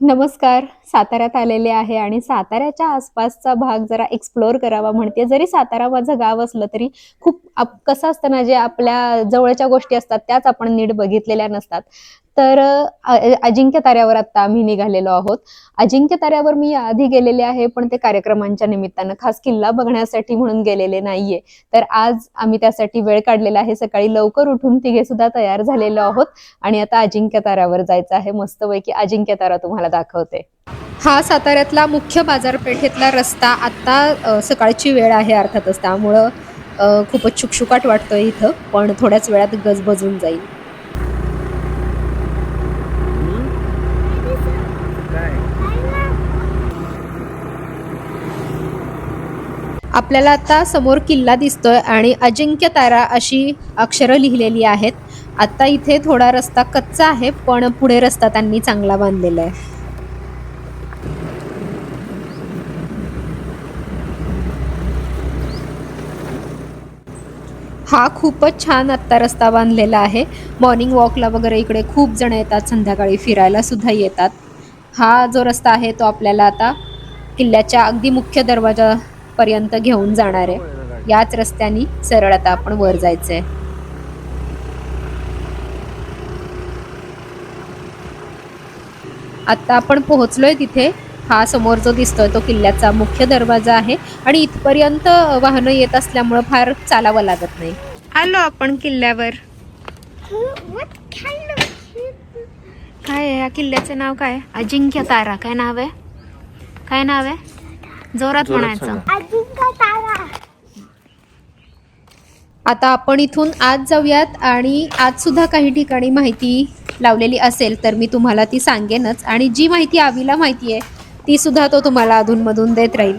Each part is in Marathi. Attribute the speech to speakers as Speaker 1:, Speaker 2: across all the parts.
Speaker 1: नमस्कार. साताऱ्यात आलेले आहे आणि साताऱ्याच्या आसपासचा भाग जरा एक्सप्लोअर करावा म्हणते. जरी सातारा माझं गाव असलं तरी खूप कसं असतं ना जे आपल्या जवळच्या गोष्टी असतात त्याच आपण नीट बघितलेल्या नसतात. तर अजिंक्य ताऱ्यावर आता आम्ही निघालेलो आहोत. अजिंक्य ताऱ्यावर मी आधी गेलेले आहे पण ते कार्यक्रमांच्या निमित्तानं. खास किल्ला बघण्यासाठी म्हणून गेलेले नाहीये. तर आज आम्ही त्यासाठी वेळ काढलेला आहे. सकाळी लवकर उठून तिघे सुद्धा तयार झालेलो आहोत. आणि आता अजिंक्य ताऱ्यावर जायचं आहे. मस्तपैकी अजिंक्य तारा तुम्हाला दाखवते. हा साताऱ्यातला मुख्य बाजारपेठेतला रस्ता आत्ता सकाळची वेळ आहे अर्थातच. त्यामुळं खूपच शुकशुकाट वाटतोय इथं. पण थोड्याच वेळात गजबजून जाईल. आपल्याला आता समोर किल्ला दिसतोय आणि अजिंक्य तारा अशी अक्षरं लिहिलेली आहेत. आता इथे थोडा रस्ता कच्चा आहे पण पुढे रस्ता त्यांनी चांगला बांधलेला आहे. हा खूपच छान आत्ता रस्ता बांधलेला आहे. मॉर्निंग वॉकला वगैरे इकडे खूप जण येतात संध्याकाळी फिरायला सुद्धा येतात. हा जो रस्ता आहे तो आपल्याला आता किल्ल्याच्या अगदी मुख्य दरवाजा पर्यंत घेऊन जाणार आहे. याच रस्त्याने सरळ आता आपण वर जायचंय. आता आपण पोहोचलोय तिथे. हा समोर जो दिसतोय तो किल्ल्याचा मुख्य दरवाजा आहे आणि इथपर्यंत वाहनं येत असल्यामुळं फार चालावं लागत नाही. आलो आपण किल्ल्यावर. काय आहे? या किल्ल्याचं नाव काय? अजिंक्य तारा. काय नाव आहे? काय नाव आहे? जोरात म्हणायचं. आता आपण इथून आज जाऊयात आणि आज सुद्धा काही ठिकाणी माहिती लावलेली असेल तर मी तुम्हाला ती सांगेनच. आणि जी माहिती आवीला माहिती आहे ती सुद्धा तो तुम्हाला अधूनमधून देत राहील.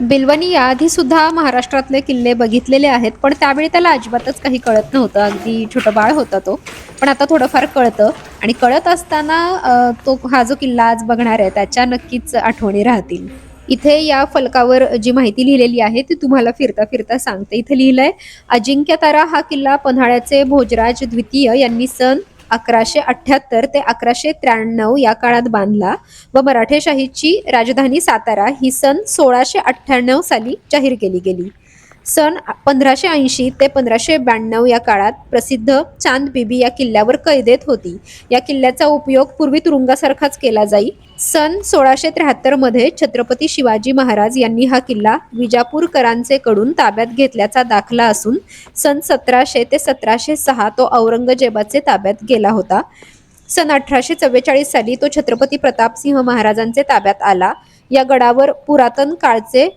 Speaker 1: बिलवणी याआधी सुद्धा महाराष्ट्रातले किल्ले बघितलेले आहेत पण त्यावेळी त्याला अजिबातच काही कळत नव्हतं. अगदी छोटं बाळ होता तो. पण आता थोडंफार कळतं आणि कळत असताना तो हा जो किल्ला आज बघणार आहे त्याच्या नक्कीच आठवणी राहतील. इथे या फलकावर जी माहिती लिहिलेली आहे ती तुम्हाला फिरता फिरता सांगते. इथे लिहिलंय अजिंक्यतारा हा किल्ला पन्हाळ्याचे भोजराज द्वितीय यांनी सन अकराशे अठ्याहत्तर ते अकराशे त्र्याण्णव या काळात बांधला व मराठेशाहीची राजधानी सातारा ही सन सोळाशे अठ्ठ्याण्णव साली जाहीर केली गेली. सन पंधराशे ऐंशी ते पंधराशे ब्याण्णव या काळात प्रसिद्ध चांद बीबी या किल्ल्यावर कैदेत होती. या किल्ल्याचा उपयोग पूर्वी तुरुंगासारखाच केला जाई सन सोळाशे त्र्याहत्तरमध्ये छत्रपती शिवाजी महाराज यांनी हा किल्ला विजापूरकरांचे कडून ताब्यात घेतल्याचा दाखला असून सन सतराशे ते सतराशे सहा तो औरंगजेबाचे ताब्यात गेला होता. सन अठराशे चव्वेचाळीस साली तो छत्रपती प्रतापसिंह महाराजांचे ताब्यात आला. या गडावर पुरातन काळचे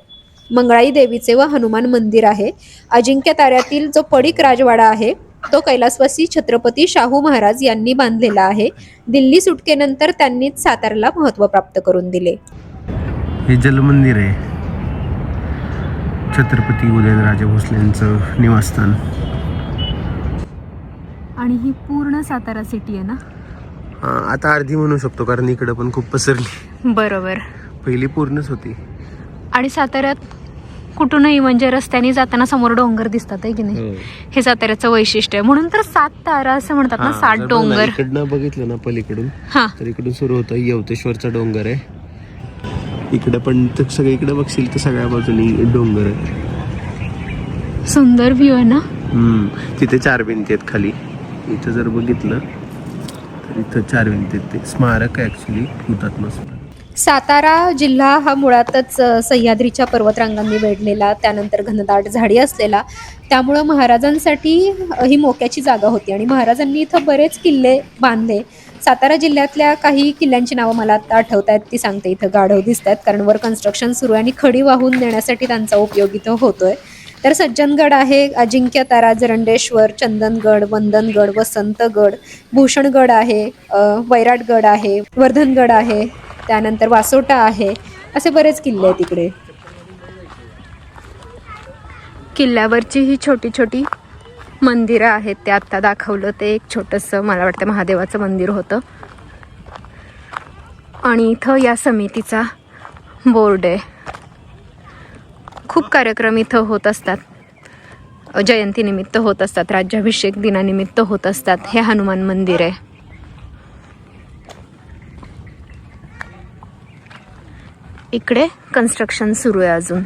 Speaker 1: मंगळाई देवीचे व हनुमान मंदिर आहे. अजिंक्य ताऱ्यातील जो पडिक राजवाडा आहे तो कैलासवासी छत्रपती शाहू महाराज यांनी बांधलेला आहे. दिल्ली सुटकेनंतर त्यांनीच सातारला महत्त्व प्राप्त करून दिले.
Speaker 2: हे जलमंदिर आहे. छत्रपती उदयनराजे भोसलेंचं निवासस्थान.
Speaker 1: आणि ही पूर्ण सातारा सिटी आहे ना?
Speaker 2: आता अर्धी म्हणू शकतो कारण इकडं पण खूप पसरली.
Speaker 1: बरोबर.
Speaker 2: पहिली पूर्णच होती.
Speaker 1: आणि साताऱ्यात कुठूनही म्हणजे रस्त्याने जाताना समोर डोंगर दिसतात आहे की नाही? हे. साताऱ्याचं वैशिष्ट्य आहे. म्हणून तर सात तारा असं म्हणतात ना
Speaker 2: हा,
Speaker 1: सात डोंगर.
Speaker 2: इकडनं बघितलं ना पलीकडून
Speaker 1: हा.
Speaker 2: तर इकडून सुरू होतं यवतेश्वरचा डोंगर आहे. इकडे पण सगळीकडे बघशील तर सगळ्या बाजूनी डोंगर आहे.
Speaker 1: सुंदर व्ह्यू आहे ना?
Speaker 2: तिथे चार भिंती आहेत खाली. इथं जर बघितलं तर इथं चार भिंती आहेत. ते स्मारक आहे ऍक्च्युली हुतात्मा स्मारक.
Speaker 1: सातारा जिल्हा हा मुळातच सह्याद्रीच्या पर्वतरांगांनी वेढलेला त्यानंतर घनदाट झाडी असलेला. त्यामुळं महाराजांसाठी ही मोक्याची जागा होती. आणि महाराजांनी इथं बरेच किल्ले बांधले. सातारा जिल्ह्यातल्या काही किल्ल्यांची नावं मला आता आठवत आहेत ती सांगते. इथं गाढव दिसत आहेत कारण वर कन्स्ट्रक्शन सुरू आहे आणि खडी वाहून नेण्यासाठी त्यांचा उपयोग इथं होतोय. तर सज्जनगड आहे अजिंक्य तारा जरंडेश्वर चंदनगड वंदनगड वसंतगड भूषणगड आहे वैराटगड आहे वर्धनगड आहे त्यानंतर वासोटा आहे. असे बरेच किल्ले आहेत तिकडे किल्ल्यावरची ही छोटी छोटी मंदिरं आहेत ते आत्ता दाखवलं. ते एक छोटंसं मला वाटतं महादेवाचं मंदिर होतं. आणि इथं या समितीचा बोर्ड आहे. खूप कार्यक्रम इथं होत असतात. जयंतीनिमित्त होत असतात राज्याभिषेक दिनानिमित्त होत असतात. हे हनुमान मंदिर आहे. इकडे कन्स्ट्रक्शन सुरू आहे अजून.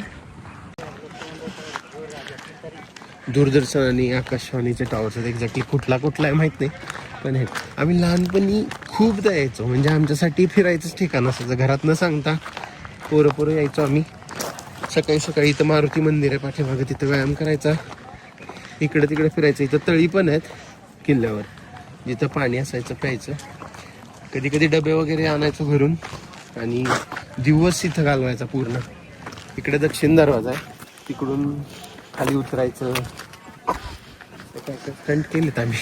Speaker 2: दूरदर्शन आणि आकाशवाणीचे टॉवर्स आहेत. एक्झॅक्टली कुठला कुठला आहे माहीत नाही. पण हे आम्ही लहानपणी खूपदा यायचो. म्हणजे आमच्यासाठी फिरायचंच ठिकाण असायचं. घरात न सांगता पोरं पोरं यायचो आम्ही. सकाळी सकाळी इथं मारुती मंदिर आहे. पाठीमागे तिथं व्यायाम करायचा. इकडे तिकडे फिरायचं. इथं तळी पण आहेत किल्ल्यावर. जिथं पाणी असायचं प्यायचं. कधी कधी डबे वगैरे आणायचो घरून. आणि दिवस इथं घालवायचा पूर्ण. इकडे दक्षिण दरवाजा आहे. तिकडून खाली उतरायचं. स्टंट केलेत आम्ही.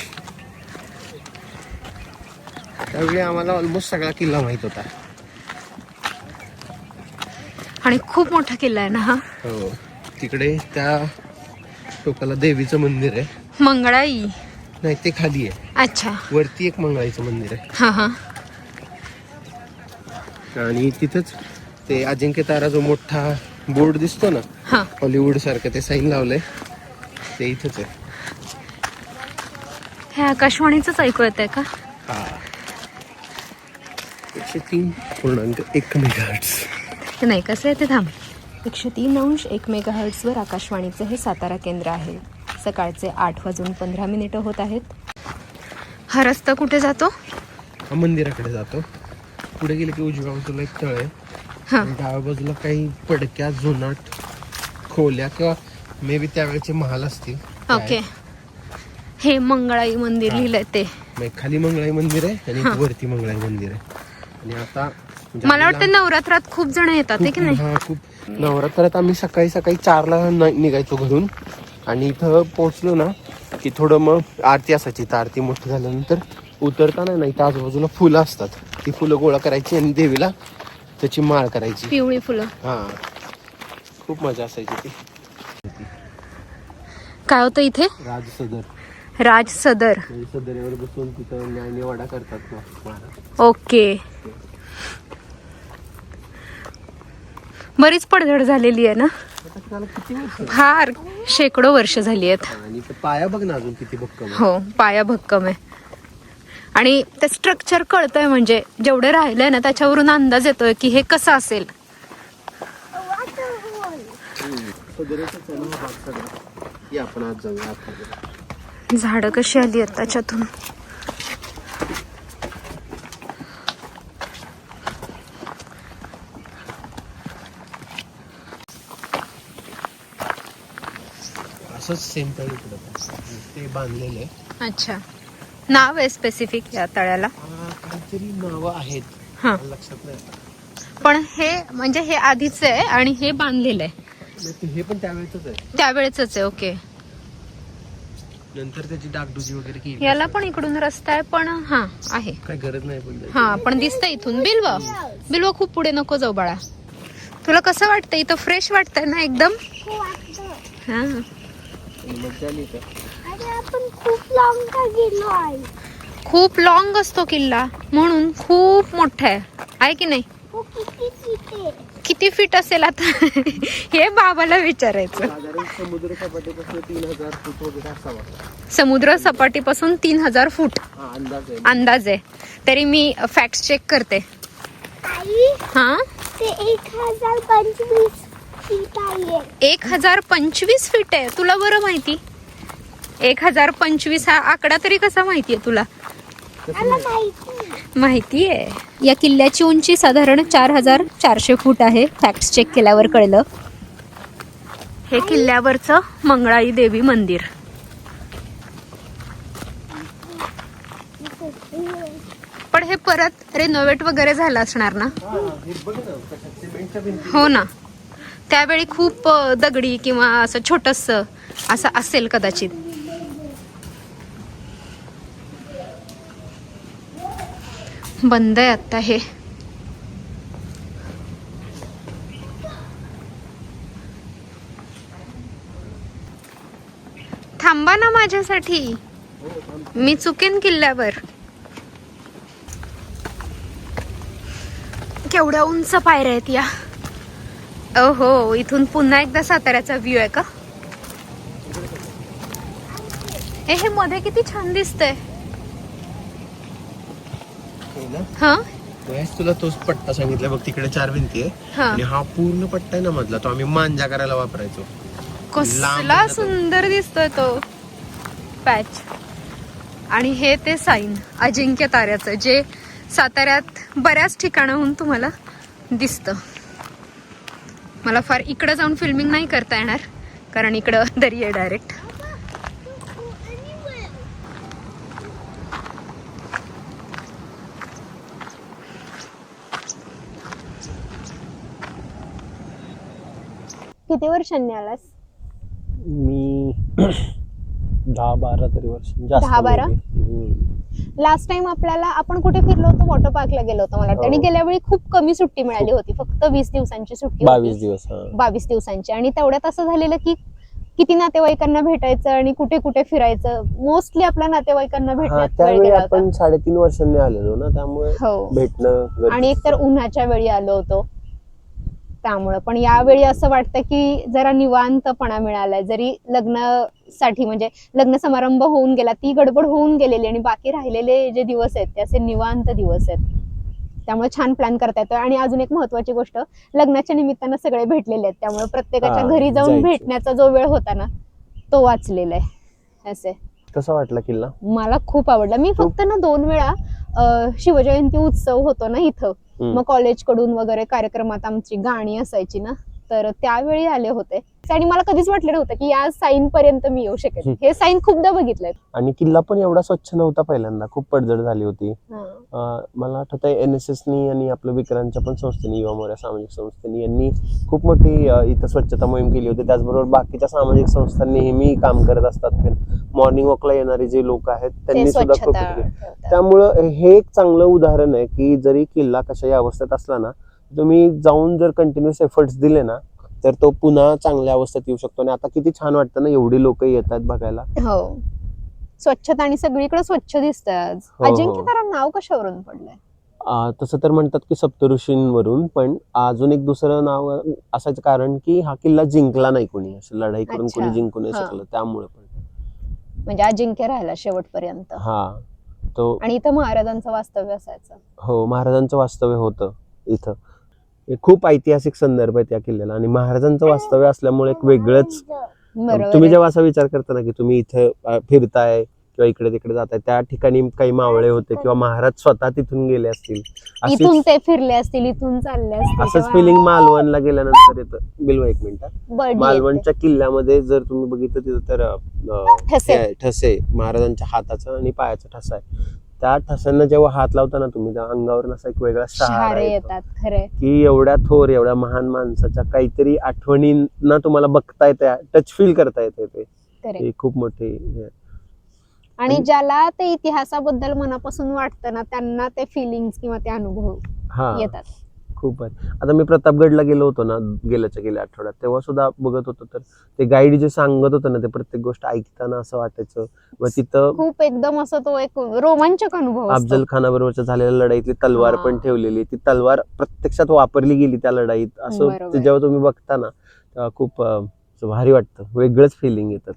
Speaker 2: त्यावेळी आम्हाला ऑलमोस्ट सगळा किल्ला माहीत होता.
Speaker 1: आणि खूप मोठा किल्ला आहे ना हा?
Speaker 2: हो. तिकडे त्या टोकाला देवीचं मंदिर आहे.
Speaker 1: मंगळाई.
Speaker 2: नाही ते खाली आहे.
Speaker 1: अच्छा.
Speaker 2: वरती एक मंगळाईचं मंदिर आहे.
Speaker 1: हा हा.
Speaker 2: आणि तिथंच ते अजिंक्य तारा जो मोठा बोर्ड दिसतो ना
Speaker 1: हा.
Speaker 2: हॉलिवूड सारखं ते साईन लावलंय. ते इथंच आहे.
Speaker 1: हे आकाशवाणीच ऐकू येत आहे का?
Speaker 2: हा. एकशे तीन पूर्णांक एक मेगाहर्ट्झ
Speaker 1: ते नाही कसं आहे ते थांब. एकशे तीन अंश एक मेगा हर्ट्सवर आकाशवाणीचं हे सातारा केंद्र आहे. सकाळचे आठ वाजून पंधरा मिनिटं होत आहेत. हा रस्ता कुठे जातो?
Speaker 2: हा मंदिराकडे जातो. पुढे गेले की उजव्या बाजूला एक तळ आहे.
Speaker 1: हा.
Speaker 2: आणि डाव्या बाजूला काही पडक्या जुनाट खोल्या किंवा मे बी त्यावेळेचे महाल असतील.
Speaker 1: ओके. हे मंगळाई मंदिर लिहिलंय ते.
Speaker 2: खाली मंगळाई मंदिर आहे आणि वरती मंगळाई मंदिर आहे. आणि आता
Speaker 1: मला वाटतं नवरात्रात खूप जण येतात आहे की नाही?
Speaker 2: हा खूप. नवरात्रात आम्ही सकाळी सकाळी चारला न- निघायचो घरून. आणि इथं पोहोचलो ना की थोडं मग आरती असायची. तर आरती मोठी झाल्यानंतर उतरताना ना इथं आजूबाजूला फुलं असतात. ती फुलं गोळा करायची आणि देवीला त्याची माळ करायची.
Speaker 1: पिवळी फुलं.
Speaker 2: हा. खूप मजा असायची ती.
Speaker 1: काय होतं इथे?
Speaker 2: राज सदर.
Speaker 1: राज सदर.
Speaker 2: म्हणजे सदरेवर बसून तिथं न्याय निवाडा करतात ना महाराज
Speaker 1: ओके. बरीच पडझड झालेली आहे ना?
Speaker 2: आता त्याला किती वर्ष
Speaker 1: फार शेकडो वर्ष झाली आहेत.
Speaker 2: आणि ते पाया बघ ना अजून किती भक्कम आहे.
Speaker 1: हो पाया भक्कम आहे. आणि ते स्ट्रक्चर कळतंय म्हणजे जेवढे राहिलंय ना त्याच्यावरून अंदाज येतोय की हे कसं असेल. झाडं कशी आली आहेत त्याच्यातून
Speaker 2: असंच सेम. ते बांधलेले.
Speaker 1: अच्छा नाव आहे स्पेसिफिक या तळ्याला.
Speaker 2: काहीतरी नावं आहेत.
Speaker 1: हा.
Speaker 2: मला लक्षात नाही आता.
Speaker 1: पण हे म्हणजे हे आधीच आहे आणि हे बांधलेलं आहे.
Speaker 2: नाही, ते हे पण त्यावेळेच आहे.
Speaker 1: त्यावेळेच आहे ओके
Speaker 2: नंतर त्याची डागडुजी वगैरे केली.
Speaker 1: याला पण इकडून रस्ता आहे पण हा आहे.
Speaker 2: काय गरज नाही पण त्याची.
Speaker 1: हा पण दिसतंय इथून. बिल्व बिल्व खूप पुढे नको जाऊ बाळा. तुला कसं वाटतं इथं फ्रेश वाटतंय ना एकदम. हा
Speaker 2: का
Speaker 3: आणि आपण खूप लांब का गेलो आहे
Speaker 1: खूप लॉंग असतो किल्ला. म्हणून खूप मोठा आहे. आहे की नाही?
Speaker 3: हो किती तिथे
Speaker 1: किती फीट असेल आता? हे बाबाला विचारायचं.
Speaker 2: साधारण समुद्र सपाटीपासून तीन हजार फूट वगैरे असावा.
Speaker 1: समुद्र सपाटीपासून तीन हजार फूट.
Speaker 2: हा अंदाज आहे.
Speaker 1: अंदाज आहे. तरी मी फॅक्ट चेक करते.
Speaker 3: आई
Speaker 1: हा?
Speaker 3: ते एक हजार पंचवीस फीट आहे.
Speaker 1: एक हजार पंचवीस फीट आहे. तुला बरं माहिती? एक हजार पंचवीस हा आकडा तरी कसा माहितीये तुला?
Speaker 3: मला माहिती
Speaker 1: माहिती आहे. या किल्ल्याची उंची साधारण चार हजार चारशे फूट आहे. फॅक्ट चेक केल्यावर कळलं. हे किल्ल्यावरचं मंगळाई देवी मंदिर. पण हे परत रेनोव्हेट वगैरे झालं असणार ना?
Speaker 2: हा, हे बघ ना. कशा सिमेंटच्या भिंती
Speaker 1: हो ना त्यावेळी खूप दगडी किंवा असं छोटस असं असेल कदाचित. बंद आहे आता हे. थांबा ना माझ्यासाठी. मी चुकेन किल्ल्यावर. केवढ्या उंच पायऱ्या आहेत या. हो इथून पुन्हा एकदा साताऱ्याचा व्ह्यू आहे का? ए, हे मध्ये किती छान दिसतंय. हा?
Speaker 2: महेश तुला तोच पट्टा सांगितला. बघ तिकडे चार भिंती आहे.
Speaker 1: हा.
Speaker 2: आणि हा पूर्ण पट्टा आहे ना मधला तो आम्ही मांजा करायला वापरायचो.
Speaker 1: कसला सुंदर दिसतोय तो. पॅच आणि हे ते साईन अजिंक्य ताऱ्याचं जे साताऱ्यात बऱ्याच ठिकाणाहून तुम्हाला दिसतं. मला फार इकडं जाऊन फिल्मिंग नाही करता येणार कारण इकडं दरी आहे डायरेक्ट किती वर्षांनी आलास?
Speaker 2: मी दहा बारा तरी वर्ष जास्त
Speaker 1: दहा बारा? लास्ट टाइम आपल्याला आपण कुठे फिरलो होतो? वॉटर पार्कला गेलो होतो मला वाटतं. आणि
Speaker 2: हो.
Speaker 1: गेल्या वेळी खूप कमी सुट्टी मिळाली होती. फक्त वीस दिवसांची सुट्टी
Speaker 2: बावीस दिवस हा.
Speaker 1: बावीस दिवसांची. आणि तेवढ्यात असं झालेलं की किती नातेवाईकांना भेटायचं आणि कुठे कुठे फिरायचं. मोस्टली आपल्या नातेवाईकांना
Speaker 2: हा
Speaker 1: भेटण्यात वेळ
Speaker 2: त्यावेळी
Speaker 1: गेला होता.
Speaker 2: आपण साडेतीन वर्षांनी आलेलो ना त्यामुळे
Speaker 1: हो.
Speaker 2: भेटणं गरजेचं.
Speaker 1: आणि एकतर उन्हाच्या वेळी आलो होतो. त्यामुळं. पण यावेळी असं वाटतं की जरा निवांतपणा मिळालाय. जरी लग्नासाठी म्हणजे लग्न समारंभ होऊन गेला ती गडबड होऊन गेलेली आणि बाकी राहिलेले जे दिवस आहेत ते असे निवांत दिवस आहेत. त्यामुळे छान प्लॅन करता येतोय. आणि अजून एक महत्वाची गोष्ट लग्नाच्या निमित्तानं सगळे भेटलेले आहेत. त्यामुळे प्रत्येकाच्या घरी जाऊन. भेटण्याचा जो वेळ होता ना तो वाचलेला आहे. असे
Speaker 2: कसा वाटला किल्ला?
Speaker 1: मला खूप आवडला. मी फक्त ना दोन वेळा अं, शिवजयंती उत्सव होतो ना इथं.
Speaker 2: हम्म.
Speaker 1: मग कॉलेजकडून वगैरे कार्यक्रमात आमची गाणी असायची ना तर त्यावेळी आले होते. आणि मला कधीच वाटलं नव्हतं की या साईन पर्यंत मी येऊ शकेल. हे साईन खूपदा बघितलंय.
Speaker 2: आणि किल्ला पण एवढा स्वच्छ नव्हता पहिल्यांदा. खूप पडझड झाली होती. मला आठवत आहे एन एस एसनी आणि आपलं विक्रांतच्या पण संस्थेने युवा मोर्या सामाजिक संस्थेने यांनी खूप मोठी इथं स्वच्छता मोहीम केली होती. त्याचबरोबर बाकीच्या सामाजिक संस्था नेहमी काम करत असतात. मॉर्निंग वॉकला येणारे जे लोक आहेत त्यांनी सुद्धा खूप. त्यामुळं हे एक चांगलं उदाहरण आहे की जरी किल्ला कशाही अवस्थेत असला ना तुम्ही जाऊन जर कंटिन्युअस एफर्ट्स दिले ना तर तो पुन्हा चांगल्या अवस्थेत येऊ शकतो. आणि आता किती छान वाटतं ना एवढी लोक येतात बघायला.
Speaker 1: हो. स्वच्छता आणि सगळीकडे स्वच्छ दिसतंय आज.
Speaker 2: हो, हो.
Speaker 1: अजिंक्य तारा नाव कशावरून पडलंय?
Speaker 2: अं, तसं तर म्हणतात की सप्तऋषींवरून पण अजून एक दुसरं नाव असायचं कारण की हा किल्ला जिंकला नाही कोणी. असं लढाई करून
Speaker 1: अच्छा.
Speaker 2: कोणी जिंकू नाही
Speaker 1: हा.
Speaker 2: शकलं त्यामुळे पण.
Speaker 1: म्हणजे अजिंक्य राहिला शेवटपर्यंत.
Speaker 2: हा. तो
Speaker 1: आणि इथं महाराजांचं वास्तव्य असायचं.
Speaker 2: हो महाराजांचं वास्तव्य होतं इथं. खूप ऐतिहासिक संदर्भ आहे त्या किल्ल्याला. आणि महाराजांचं वास्तव्य असल्यामुळे एक वेगळंच तुम्ही. जेव्हा असा विचार करता ना की तुम्ही इथे फिरताय किंवा इकडे तिकडे जाताय त्या ठिकाणी काही मावळे होते किंवा महाराज स्वतः तिथून गेले असतील.
Speaker 1: इथून ते फिरले असतील इथून चालले असतील
Speaker 2: असंच फिलिंग मालवणला गेल्यानंतर येतं. बिलवा एक मिनिट. मालवणच्या किल्ल्यामध्ये जर तुम्ही बघितलं तिथं तर
Speaker 1: ठसे.
Speaker 2: महाराजांच्या हाताचा आणि पायाचा ठसा आहे. त्या ठसांना जेव्हा हात लावता ना तुम्ही त्या अंगावर असा एक वेगळा
Speaker 1: शहारे
Speaker 2: येतो.
Speaker 1: येतात खरे
Speaker 2: की एवढ्या थोर एवढ्या महान माणसाच्या काहीतरी आठवणींना तुम्हाला बघता येते टच फील करता येते ते.
Speaker 1: खरे
Speaker 2: ही खूप मोठी हे आहे.
Speaker 1: आणि
Speaker 2: आणि-
Speaker 1: ज्याला ते इतिहासाबद्दल मनापासून वाटतं ना त्यांना ते फिलिंग्स किंवा ते अनुभव
Speaker 2: हा.
Speaker 1: येतात.
Speaker 2: खूप आता मी प्रतापगडला गेलो होतो ना गेल्याच्या गेल्या आठवड्यात तेव्हा सुद्धा बघत होतो तर ते गाईड जे सांगत होतं ना ते प्रत्येक गोष्ट ऐकताना असं वाटायचं. मग तिथं
Speaker 1: खूप एकदम असं तो एक रोमांचक अनुभव.
Speaker 2: अफजल खानाबरोबरच्या झालेल्या लढाईतली तलवार. पण ठेवलेली. ती तलवार प्रत्यक्षात वापरली गेली त्या लढाईत. असं जेव्हा तुम्ही बघता ना तेव्हा खूप भारी वाटतं. वेगळंच फिलिंग येतं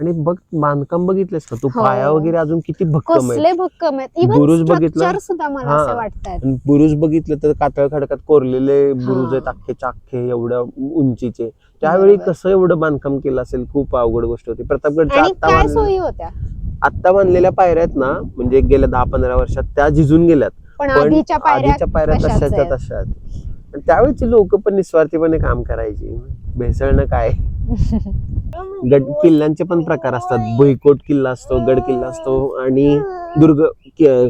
Speaker 2: आणि बघ बांधकाम बघितलंस का तू
Speaker 1: हो.
Speaker 2: पाया वगैरे अजून किती भक्कम आहे
Speaker 1: कसले भक्कम आहेत
Speaker 2: बुरुज बघितला?
Speaker 1: सुद्धा मला. असे वाटतात
Speaker 2: आणि बुरुज बघितलं तर कातळ खडकात कोरलेले बुरुज. आहेत अख्खे चाख्खे एवढ्या उंचीचे त्यावेळी. कसं एवढं बांधकाम केलं असेल खूप अवघड गोष्ट होती प्रतापगडच्या आत्ता बांधलेल्या पायऱ्या आहेत ना म्हणजे गेल्या दहा पंधरा वर्षात त्या झिजून गेल्यात
Speaker 1: पण आधीच्या पायऱ्या
Speaker 2: तशाच्या
Speaker 1: आहेत.
Speaker 2: आणि त्यावेळेची लोक पण निस्वार्थीपणे काम करायची. भेसळणं काय? गड किल्ल्यांचे पण प्रकार असतात. भुईकोट किल्ला असतो गड किल्ला असतो आणि दुर्ग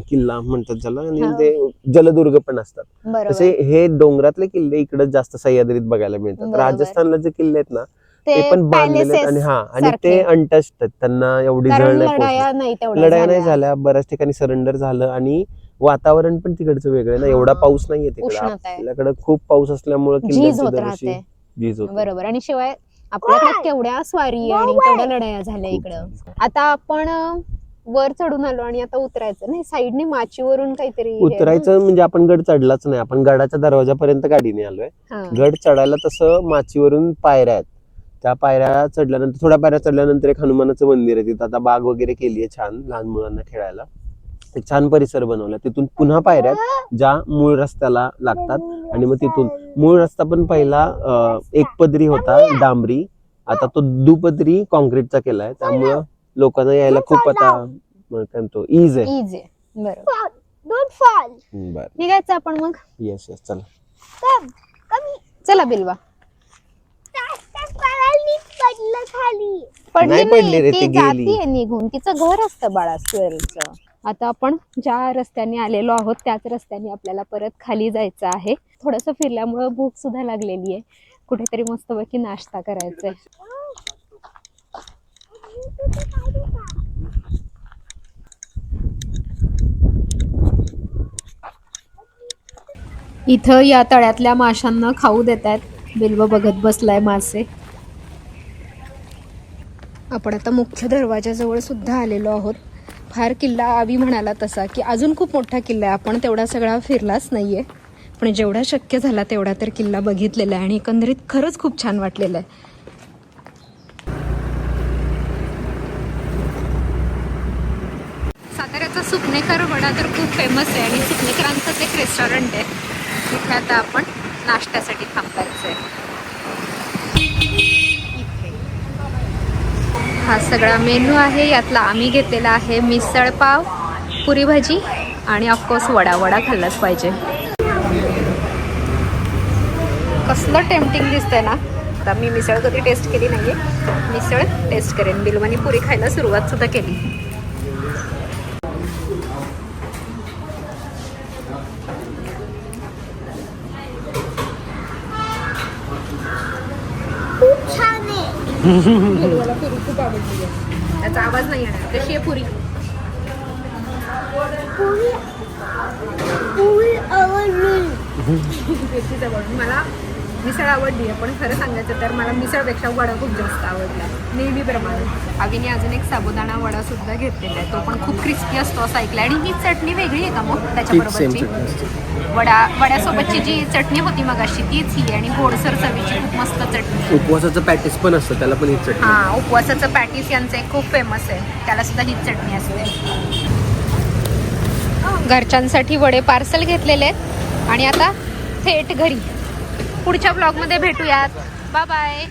Speaker 2: किल्ला म्हणतात ज्याला. आणि. ते जलदुर्ग पण असतात. तसे हे डोंगरातले किल्ले इकडे जास्त सह्याद्रीत बघायला मिळतात. राजस्थानला जे किल्ले आहेत ना ते पण बांधलेले आणि हा आणि ते आहेत. त्यांना एवढी जळ नाही.
Speaker 1: लढाया नाही. झाल्या.
Speaker 2: बऱ्याच ठिकाणी सरेंडर झालं आणि वातावरण पण तिकडचं वेगळं आहे ना. एवढा पाऊस नाहीये तिकडे.
Speaker 1: उष्णता आहे.
Speaker 2: आपल्याकडे खूप पाऊस असल्यामुळे
Speaker 1: झीज
Speaker 2: किल्ल्यांची
Speaker 1: होत
Speaker 2: दरवर्षी
Speaker 1: राहते.
Speaker 2: झीज होते.
Speaker 1: बरोबर. आणि शिवाय आपल्याकडे केवढ्या स्वारी आणि केवढ्या लढाया झाल्या इकडं. आता आपण अं, वर चढून आलो आणि आता उतरायचं. नाही साईडने माचीवरून काहीतरी हे-
Speaker 2: उतरायचं म्हणजे आपण गड चढलाच नाही. आपण गडाच्या दरवाजापर्यंत गाडीने आलोय.
Speaker 1: हा.
Speaker 2: गड चढायला तसं माचीवरून पायऱ्या आहेत. त्या पायऱ्या चढल्यानंतर थोड्या पायऱ्या चढल्यानंतर एक हनुमानाचं मंदिर आहे तिथं. आता बाग वगैरे केली आहे छान लहान मुलांना खेळायला. एक छान परिसर बनवला. तिथून पुन्हा पायऱ्या आहेत, ज्या मूळ रस्त्याला लागतात. आणि मग तिथून मूळ रस्ता पण पहिला एक पदरी होता डांबरी. आता तो दुपदरी कॉन्क्रीटचा केलाय त्यामुळं लोकांना यायला खूप आता म्हणतो इज आहे.
Speaker 1: इज आहे. बरोबर.
Speaker 3: डोंट फॉल
Speaker 2: बर.
Speaker 1: निघायचं आपण मग?
Speaker 2: येस येस चला.
Speaker 3: कम कमी
Speaker 1: चला बिलवा.
Speaker 3: पडलं खाली.
Speaker 1: पडली
Speaker 2: नाही पडली रे,
Speaker 1: ती निघून. तिचं घर असतं बाळा स्क्वेअरचं. आता आपण ज्या रस्त्याने आलेलो आहोत त्याच रस्त्याने आपल्याला परत खाली जायचं आहे. थोडस फिरल्यामुळं भूक सुद्धा लागलेली आहे. कुठेतरी मस्तपैकी नाश्ता करायचा आहे इथं या तळ्यातल्या माशांना खाऊ देत आहेत बिल्व बघत बसलाय मासे. आपण आता मुख्य दरवाजाजवळ सुद्धा आलेलो आहोत. फार किल्ला आवी म्हणाला तसा की अजून खूप मोठा किल्ला आहे. आपण तेवढा सगळा फिरलाच नाहीये. पण जेवढा शक्य झाला तेवढा तर किल्ला बघितलेला आहे आणि एकंदरीत खरंच खूप छान वाटलेलं आहे. साताऱ्याचा सुपनेकर वडा तर खूप फेमस आहे आणि सुपनेकरांचंच एक रेस्टॉरंट आहे. तिथे आता आपण नाश्त्यासाठी थांबायचं आहे हा सगळा मेनू आहे यातला आम्ही घेतलेला आहे मिसळ पाव पुरी भाजी आणि ऑफकोर्स वडा. वडा खाल्लाच पाहिजे. कसलं टेम्पटिंग दिसतंय ना. आता मी मिसळ कधी टेस्ट केली नाही आहे मिसळ टेस्ट करेन. बिलवानी पुरी खायला सुरुवात सुद्धा केली
Speaker 3: खूप छान
Speaker 1: बिलवाला पुरी खूप आवडली आहे त्याचा आवाज नाही येणार. कशी आहे पुरी
Speaker 3: पुरी आवडली.
Speaker 1: मला मिसळ आवडली आहे पण खरं सांगायचं तर मला मिसळपेक्षा वडा खूप जास्त आवडला नेहमीप्रमाणे. आवीने अजून एक साबुदाणा वडा सुद्धा घेतलेला आहे तो पण खूप क्रिस्पी असतो असं ऐकलं आणि ही चटणी वेगळी आहे का मग? त्याच्याबरोबरची? वडा वड्यासोबतची जी चटणी होती मग अशी तीच ही आणि गोडसर चवीची खूप मस्त चटणी.
Speaker 2: उपवासाचं पॅटीस पण असतं त्याला पण ही चटणी
Speaker 1: हा उपवासाचं पॅटीस यांचं एक खूप फेमस आहे. त्याला सुद्धा हीच चटणी असते. घरच्यांसाठी वडे पार्सल घेतलेले आहेत. आणि आता थेट घरी. पुढच्या ब्लॉगमध्ये भेटूयात. Bye bye